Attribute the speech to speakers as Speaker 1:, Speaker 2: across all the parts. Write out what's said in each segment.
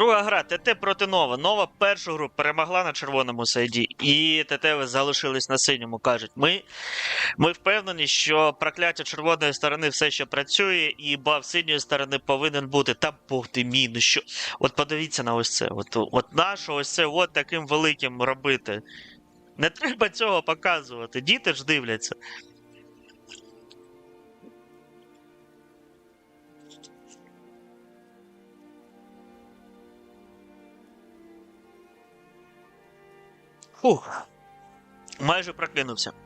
Speaker 1: Друга гра ТТ проти Нова. Нова першу гру перемогла на червоному сайді, і ТТ залишились на синьому. кажуть. Ми, ми впевнені, що прокляття червоної сторони все ще працює, і баф синьої сторони повинен бути. Та бог ти мій, ну що. От подивіться на ось це. От, от нащо ось це от таким великим робити. Не треба цього показувати. Діти ж дивляться. Фух. Майже прокинувся.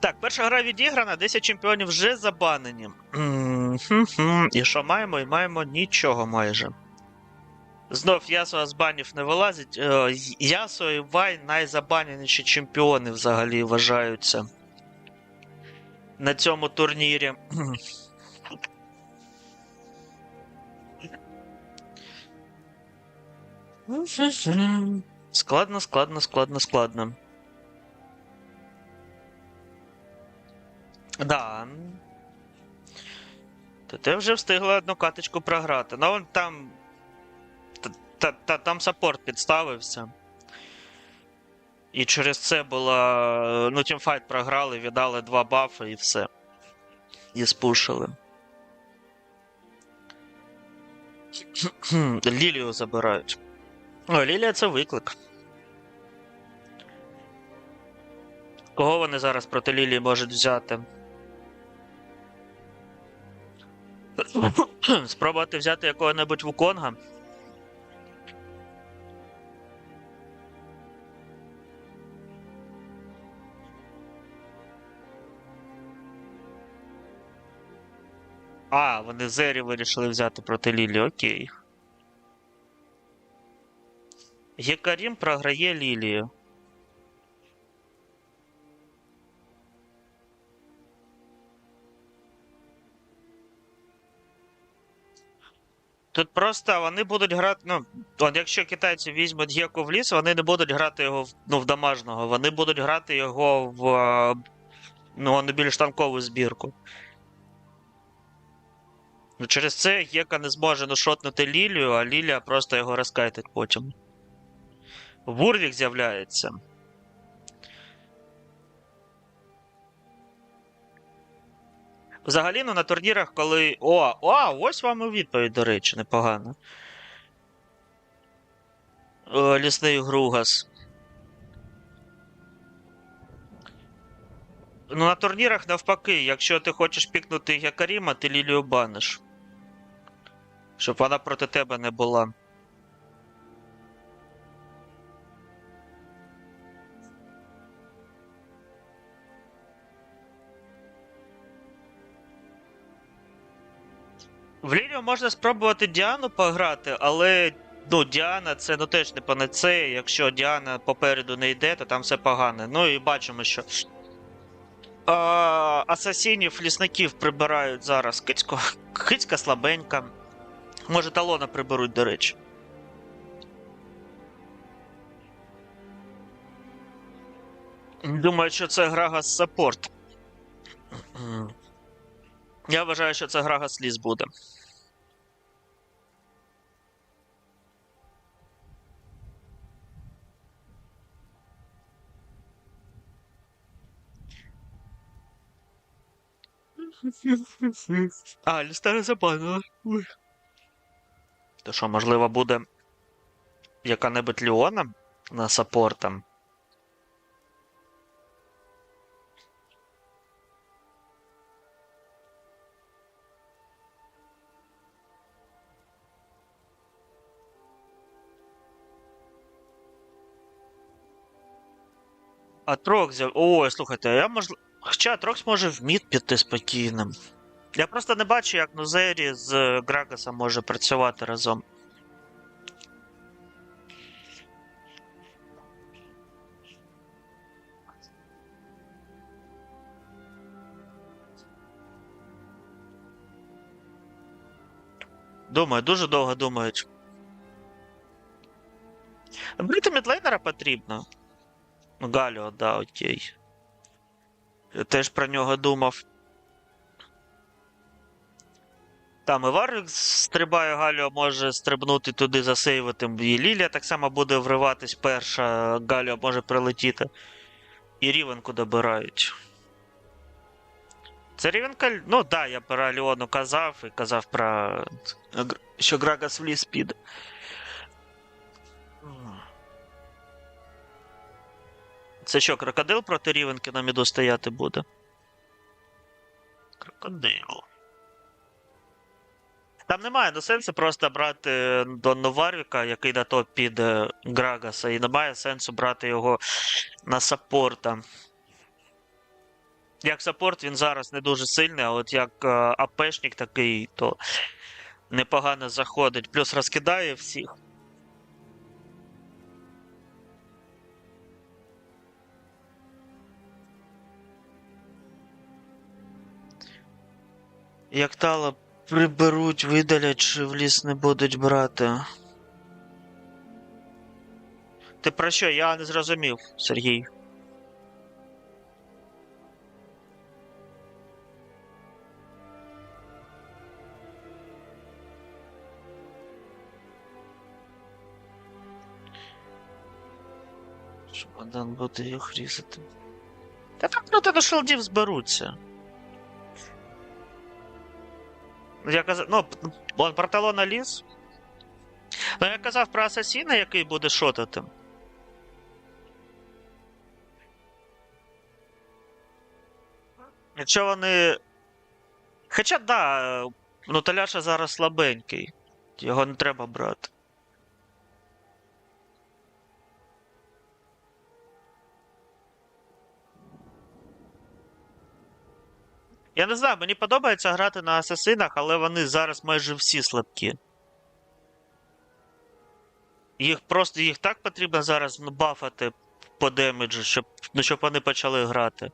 Speaker 1: Так, перша гра відіграна, 10 чемпіонів вже забанені. І що маємо? І маємо нічого майже. Знов Ясо з банів не вилазить. Е, Ясо і Вай найзабаненіші чемпіони взагалі вважаються. На цьому турнірі. Складно, складно, складно, складно. Да. Та ти вже встигла одну каточку програти. Ну, вон там. Та, та, та, там саппорт підставився. І через це була. Ну, тімфайт програли, віддали два бафи і все. І спушили. Лілію забирають. О, Лілія це виклик. Кого вони зараз проти Лілії можуть взяти? Спробувати взяти якого-небудь Вуконга? А, вони Зері вирішили взяти проти Лілі, окей. Гекарім програє Лілію. Тут просто вони будуть грати. Ну, якщо китайці візьмуть Геку в ліс, вони не будуть грати його в, ну, в домашнього, вони будуть грати його в ну, більш танкову збірку. Ну, Через це Гека не зможе ну, шотнути Лілію, а Лілія просто його розкайтить потім. Вурвік з'являється. Взагалі, ну на турнірах, коли. О, о, ось вам і відповідь, до речі, непогано. О, лісний Гругас. Ну, на турнірах навпаки, якщо ти хочеш пікнути Якаріма, ти Лілію баниш. Щоб вона проти тебе не була. В Лілію можна спробувати Діану пограти, але ну, Діана це ну теж не панацея. Якщо Діана попереду не йде, то там все погане. Ну і бачимо, що а, асасінів, лісників прибирають зараз. Кицько, кицька слабенька. Може, талона приберуть, до речі. Думаю, що це Грагас саппорт. Я вважаю, що це Грагас ліс буде. А, лістера забанила. То що, можливо, буде яка-небудь Ліона на саппортом? А Трокс взяв. Ой, слухайте, я можливо. Хоча Трокс може в мід піти спокійним. Я просто не бачу, як Нузері з е, Грагасом може працювати разом. Думаю, дуже довго думають. Брити мідлейнера потрібно. Ну, Галіо, да, окей. Я теж про нього думав. Там і Варвік стрибає, Галіо може стрибнути туди, засейвити. І Лілія так само буде вриватись перша, Галіо може прилетіти. І Рівенку добирають. Це Рівенка. Ну так, да, я про Ліону казав і казав про. що Грагас в ліс піде. Це що, крокодил проти Рівенки на міду стояти буде? Крокодил. Там немає ну, сенсу просто брати Донну Варвіка, який на топ піде Грагаса, і немає сенсу брати його на саппорта. Як саппорт він зараз не дуже сильний, а от як е, АПшник такий, то непогано заходить. Плюс розкидає всіх. Як тало приберуть, видалять, чи в ліс не будуть брати. Ти про що? Я не зрозумів, Сергій. Один буде їх різати. Та там проти до шелдів зберуться. Я казав, ну, он про талона ліс. Ну, я казав про асасіна, який буде шотати. Якщо вони. Хоча да, ну Таляша зараз слабенький. Його не треба брати. Я не знаю, мені подобається грати на асасинах, але вони зараз майже всі слабкі. Їх просто їх так потрібно зараз бафати по демеджу, щоб, ну, щоб вони почали грати.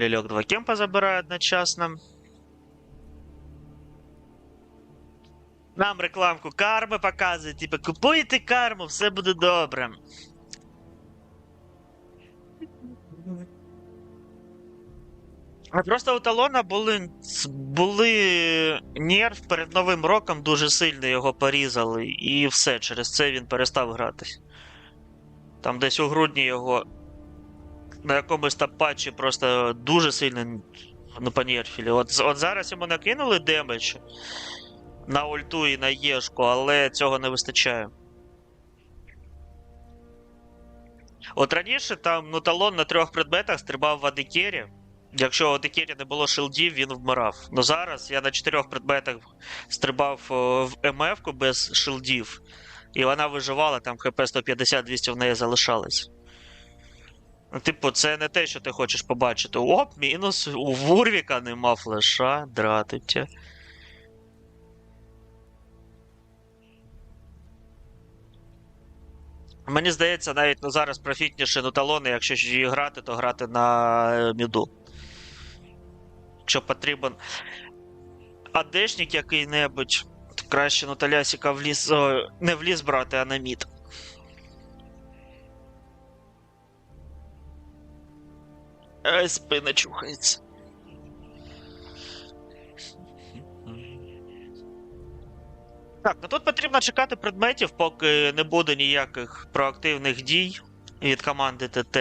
Speaker 1: Лільок два кемпа забирає одночасно. Нам рекламку карми показують, типу, купуйте карму, все буде добре. А просто у талона були, були нерв перед Новим роком дуже сильно його порізали, і все, через це він перестав гратись. Там десь у грудні його на якомусь там патчі просто дуже сильно ну, понерфілі. От, от зараз йому накинули демедж на ульту і на Єшку, але цього не вистачає. От раніше там ну, талон на трьох предметах стрибав в Адикері. Якщо у Адикері не було шилдів, він вмирав. Ну зараз я на чотирьох предметах стрибав в МФ-ку без шилдів, і вона виживала, там ХП 150-200 в неї залишалось. Ну, Типу, це не те, що ти хочеш побачити. Оп, мінус, у Вурвіка нема флеша, дратиться. Мені здається, навіть ну, зараз профітніше ну, талони, якщо її грати, то грати на е, міду. Якщо потрібен адешник який-небудь, краще ну, талясіка в ліс. О, не в ліс брати, а на мід. Ай, спина чухається. Так, ну тут потрібно чекати предметів, поки не буде ніяких проактивних дій від команди ТТ.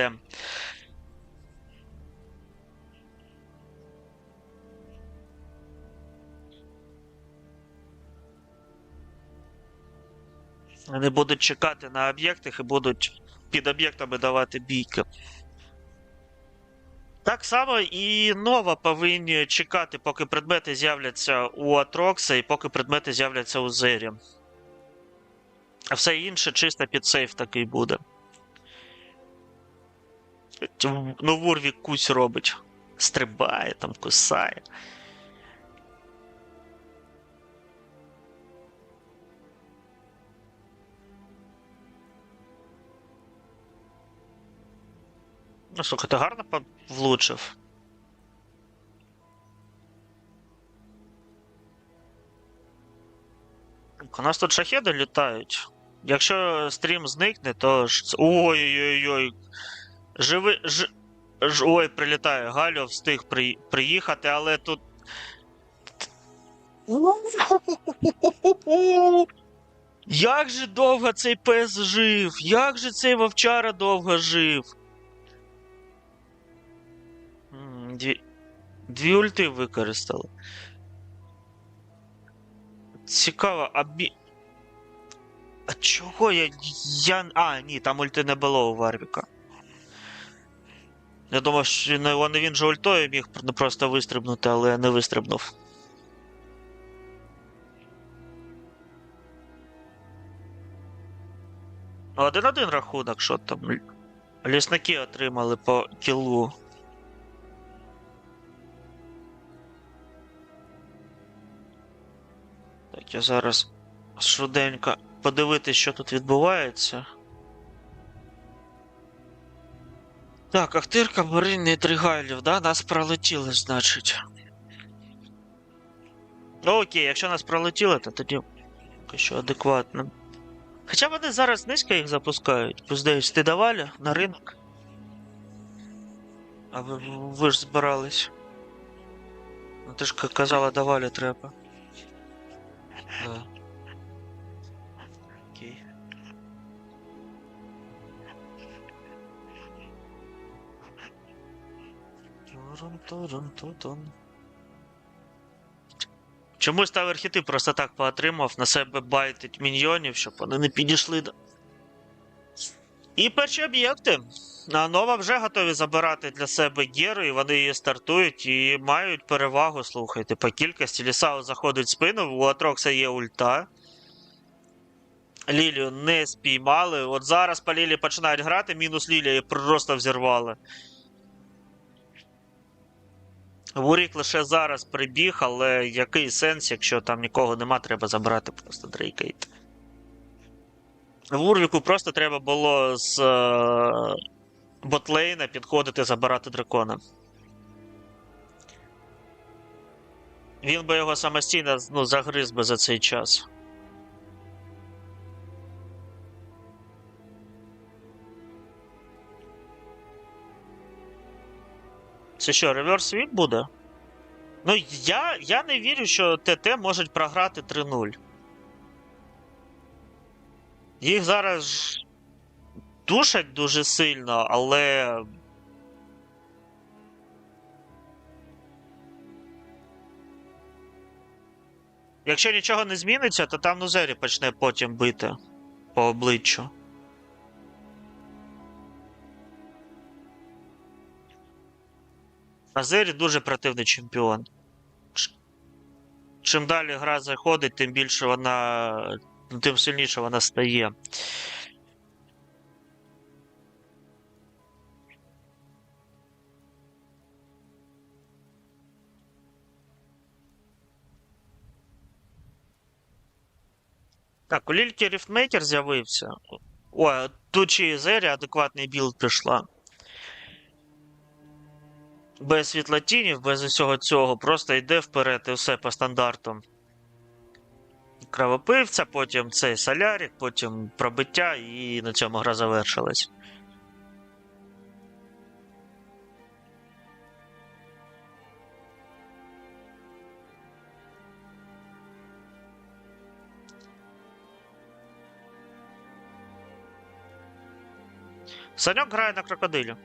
Speaker 1: Вони будуть чекати на об'єктах і будуть під об'єктами давати бійки. Так само і нова повинні чекати, поки предмети з'являться у Атрокса і поки предмети з'являться у Зері. А все інше чисто під сейф такий буде. Ну, Вурвік кусь робить. Стрибає, там кусає. Ну, слухай, ти гарно влучив. У нас тут шахеди літають. Якщо стрім зникне, то ж. Ой-ой-ой. Живи. Ж... Ж... Ой, прилітає. Галю встиг при... приїхати, але тут. Як же довго цей пес жив? Як же цей вовчара довго жив? Дві, дві ульти використали. Цікаво, а бі. А чого я. я... А, ні, там ульти не було у Варвіка. Я думав, що він, він, він же ультою міг просто вистрибнути, але не вистрибнув. Один-один рахунок, що там. Лісники отримали по кілу. Я зараз швиденько подивитись, що тут відбувається. Так, Ахтирка, Марин і Тригайлів, да? Нас пролетіли, значить. Ну окей, якщо нас пролетіли, то тоді що адекватно. Хоча вони зараз низько їх запускають. Здається, ти давали на ринок? А ви, ви ж збирались. Ну ти ж казала, давали треба. Окей. Турун-турун-тутун. Чомусь та архетип просто так поотримав, на себе байтить міньйонів, щоб вони не підійшли до. І перші об'єкти. А Нова вже готові забирати для себе Геру, і вони її стартують і мають перевагу, слухайте, по кількості. Лісао заходить в спину, у Атрокса є ульта. Лілію не спіймали. От зараз по Лілі починають грати, мінус Лілія і просто взірвали. Вурік лише зараз прибіг, але який сенс, якщо там нікого нема, треба забрати просто Дрейкейт. Вурвіку просто треба було з е, ботлейна підходити забирати дракона. Він би його самостійно ну, загриз би за цей час. Це що, реверс свіп буде? Ну, я, я не вірю, що ТТ можуть програти 3-0. Їх зараз душать дуже сильно, але. Якщо нічого не зміниться, то там Нузері почне потім бити по обличчю. Азері дуже противний чемпіон. Чим далі гра заходить, тим більше вона. ну, тим сильніше вона стає. Так, у Лільки Ріфтмейкер з'явився. Ой, тут чи Зері адекватний білд прийшла. Без світлотінів, без усього цього, просто йде вперед і все по стандартам. Кровопивця, потім цей солярік, потім пробиття, і на цьому гра завершилась. Саньок грає на крокодилі.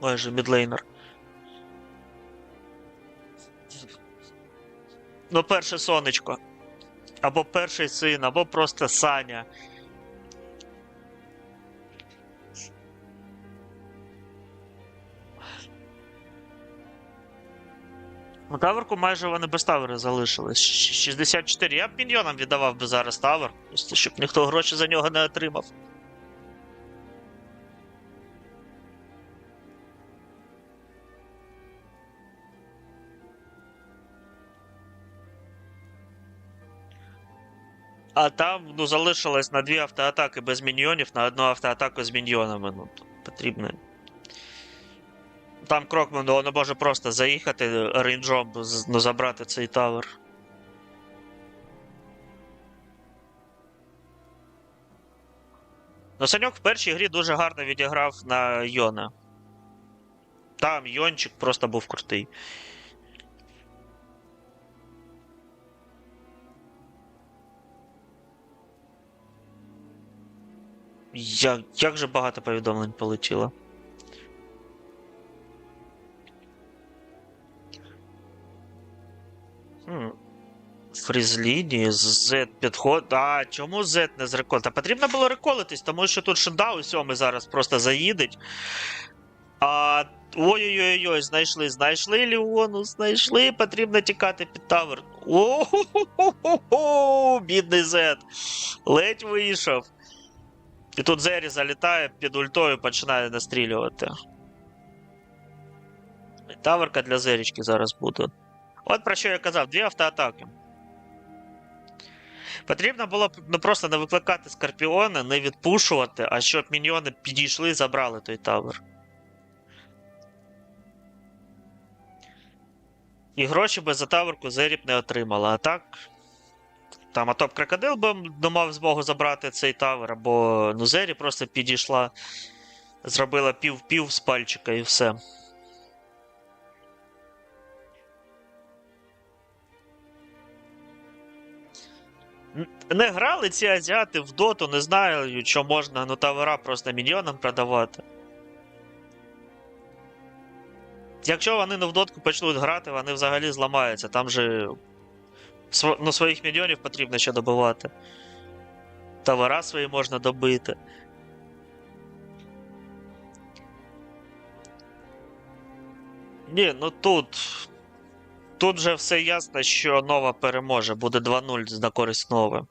Speaker 1: Ой мідлейнер. Ну, перше сонечко. Або перший син, або просто Саня. У таверку майже вони без тавери залишились. 64. Я б міньйонам віддавав би зараз тавер, щоб ніхто гроші за нього не отримав. А там ну, залишилось на дві автоатаки без міньйонів, на одну автоатаку з міньйонами. Ну, потрібно. Там Крокман ну, не може просто заїхати рейнджом, ну, забрати цей тавер. Ну, Саньок в першій грі дуже гарно відіграв на Йона. Там Йончик просто був крутий. Як, як же багато повідомлень полетіло. Фрізлінії, Z підход. А чому Z не з рекол? Та потрібно було реколитись, тому що тут Шендау сьомий зараз просто заїдеть. А ой-ой-ой, знайшли, знайшли Ліону, знайшли, потрібно тікати під тавер. О-хо-хо-хо-хо, бідний Z. Ледь вийшов. І тут Зері залітає під ультою починає настрілювати. Таверка для Зерічки зараз буде. От про що я казав, дві автоатаки. Потрібно було ну, просто не викликати Скорпіона, не відпушувати, а щоб міньйони підійшли і забрали той тавер. І гроші би за таверку Зеріб не отримала. А так. Там Атоп Крокодил би мав змогу забрати цей тавер, або ну, Зері просто підійшла, зробила пів-пів з пальчика і все. Не грали ці азіати в доту, не знаю, що можна ну, тавера просто мільйонам продавати. Якщо вони не в дотку почнуть грати, вони взагалі зламаються. Там же ну, своїх мільйонів потрібно ще добивати. Тавера свої можна добити. Ні, ну тут. Тут вже все ясно, що нова переможе. Буде 2-0 на користь нови.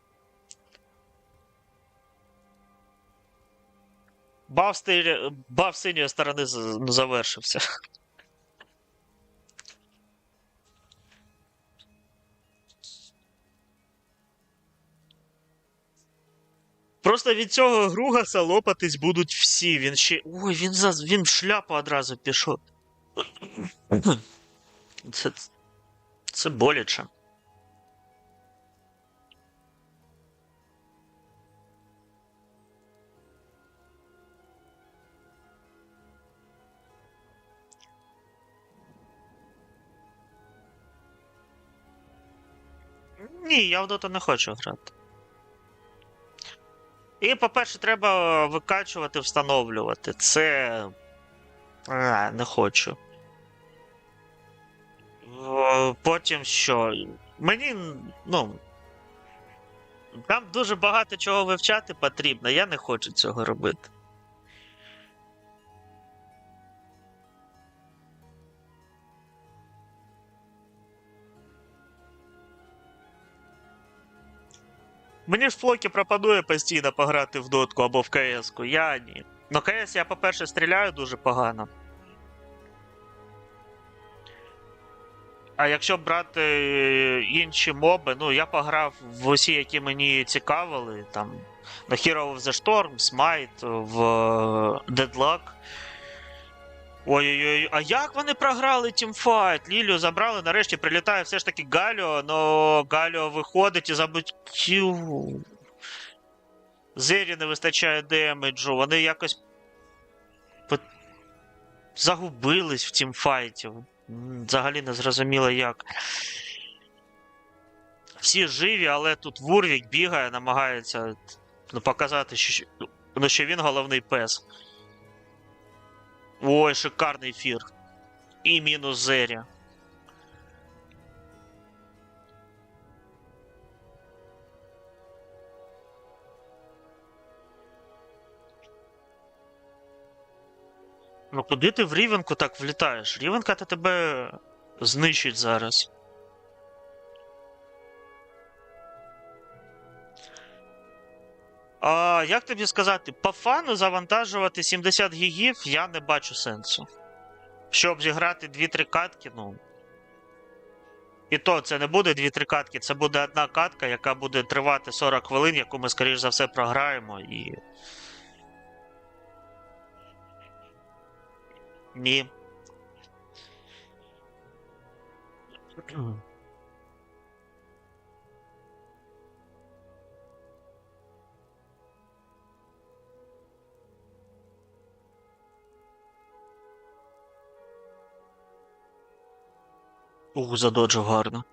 Speaker 1: Баф, стилі... Баф синьої сторони завершився. Просто від цього Гругаса лопатись будуть всі. Він ще. Ой, він за... він в шляпу одразу пішов. Це, це боляче. Ні, я в доту не хочу грати. І, по-перше, треба викачувати, встановлювати. Це. А, не хочу. Потім що? Мені, ну. Там дуже багато чого вивчати потрібно, я не хочу цього робити. Мені ж Флокі пропонує постійно пограти в дотку або в КС-ку. Я ні. Ну, КС я, по-перше, стріляю дуже погано. А якщо брати е, інші моби, ну я пограв в усі, які мені цікавили, там на Hero of the Storm, Smite, в е, Deadlock. Ой-ой-ой, а як вони програли тімфайт? Лілію забрали, нарешті прилітає все ж таки Галіо, но Галіо виходить і забутів. Зері не вистачає демеджу, вони якось загубились в тімфайті. Взагалі не зрозуміло як. Всі живі, але тут Вурвік бігає, намагається ну, показати, що, ну, що він головний пес. Ой, шикарний фір. І мінус Зері. Ну куди ти в Рівенку так влітаєш? Рівенка то тебе знищить зараз. А, як тобі сказати, по фану завантажувати 70 гігів я не бачу сенсу. Щоб зіграти 2-3 катки, ну. І то це не буде 2-3 катки, це буде одна катка, яка буде тривати 40 хвилин, яку ми, скоріш за все, програємо і. Ні. Ух, задоджив гарно.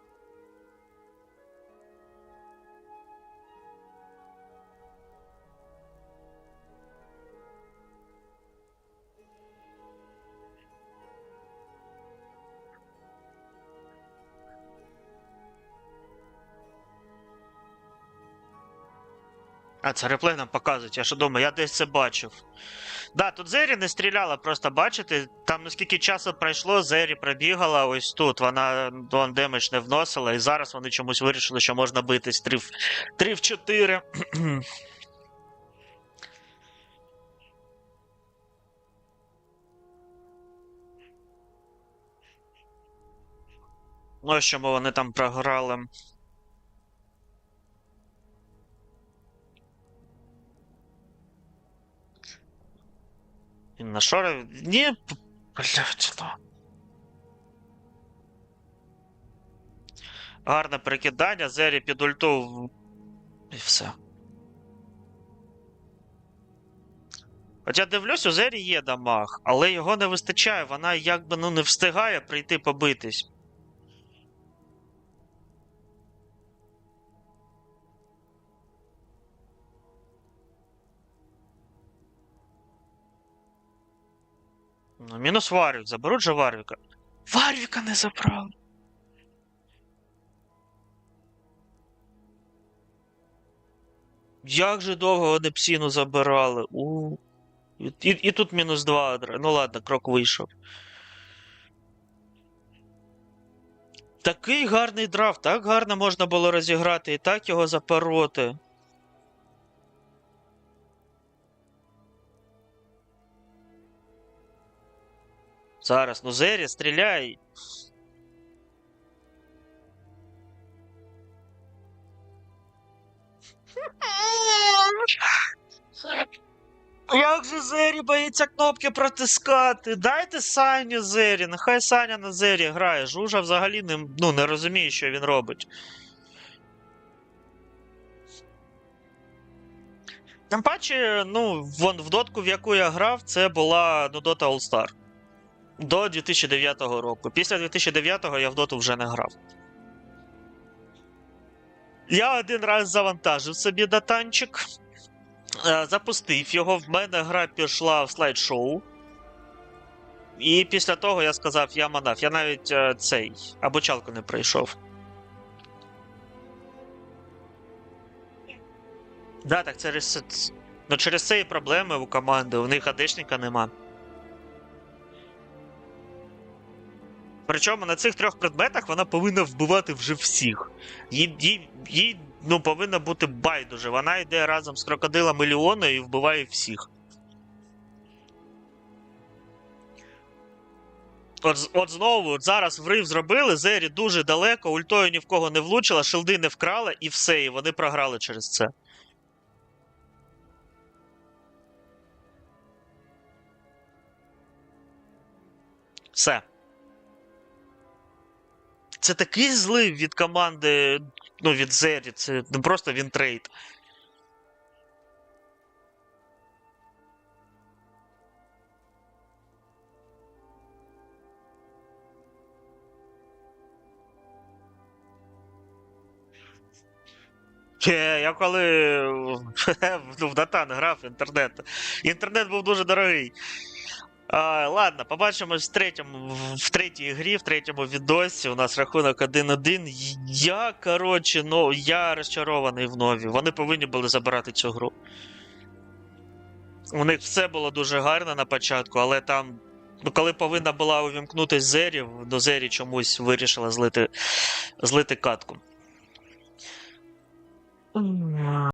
Speaker 1: Це реплей нам показують, я що думаю, я десь це бачив. Да, тут Зері не стріляла, просто бачите, там наскільки часу пройшло, Зері пробігала ось тут, вона вон демедж не вносила, і зараз вони чомусь вирішили, що можна битись 3 в, 3 в 4. Ну, ось чому вони там програли. І на шори. Ні, блядь, ну. Гарне перекидання, Зері під ульту. І все. Хоча дивлюсь, у Зері є дамаг, але його не вистачає, вона якби ну не встигає прийти побитись. Ну, мінус Варвік. Заберуть же Варвіка. Варвіка не забрали. Як же довго вони псіну забирали? У. І, і, тут мінус 2 адра. Ну ладно, крок вийшов. Такий гарний драфт, так гарно можна було розіграти і так його запороти. Зараз, ну Зері, стріляй. Як же Зері боїться кнопки протискати? Дайте Саню Зері, нехай Саня на Зері грає. Жужа взагалі не, ну, не розуміє, що він робить. Тим паче, ну, вон в дотку, в яку я грав, це була ну, Dota All Star. До 2009 року. Після 2009 я в доту вже не грав. Я один раз завантажив собі датанчик, е, запустив його. В мене гра пішла в слайд-шоу. І після того я сказав, я манав. Я навіть е, цей обучалку не пройшов. Да, так через ну, через це і проблеми у команди. У них адешника нема. Причому на цих трьох предметах вона повинна вбивати вже всіх. Їй, їй, ну, повинна бути байдуже. Вона йде разом з крокодилом і і вбиває всіх. От, от знову, от зараз врив зробили, Зері дуже далеко, ультою ні в кого не влучила, шилди не вкрала, і все, і вони програли через це. Все. Це такий злив від команди, ну, від Зері, це не просто він трейд. Е, Я коли ну, в Датан грав інтернет. Інтернет був дуже дорогий. А, ладно, побачимось в третьому, в- третій грі, в третьому відосі. У нас рахунок 1-1. Я, коротше, ну, я розчарований в нові. Вони повинні були забирати цю гру. У них все було дуже гарно на початку, але там, ну, коли повинна була увімкнутись Зері, до Зері чомусь вирішила злити, злити катку.